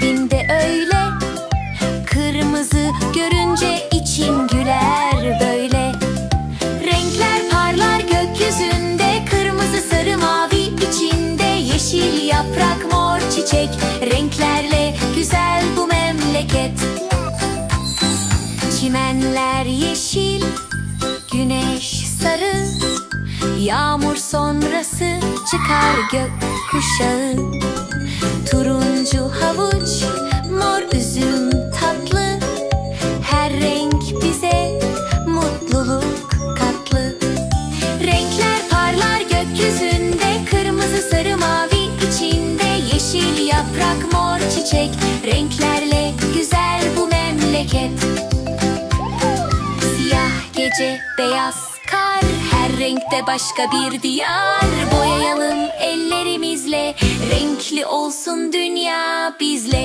kalbinde öyle. Kırmızı görünce içim güler böyle. Renkler parlar gökyüzünde. Kırmızı sarı mavi içinde Yeşil yaprak mor çiçek. Renklerle güzel bu memleket. Çimenler yeşil Güneş sarı. Yağmur sonrası çıkar gök kuşağı çiçek Renklerle güzel bu memleket. Siyah gece, beyaz kar Her renkte başka bir diyar. Boyayalım ellerimizle Renkli olsun dünya bizle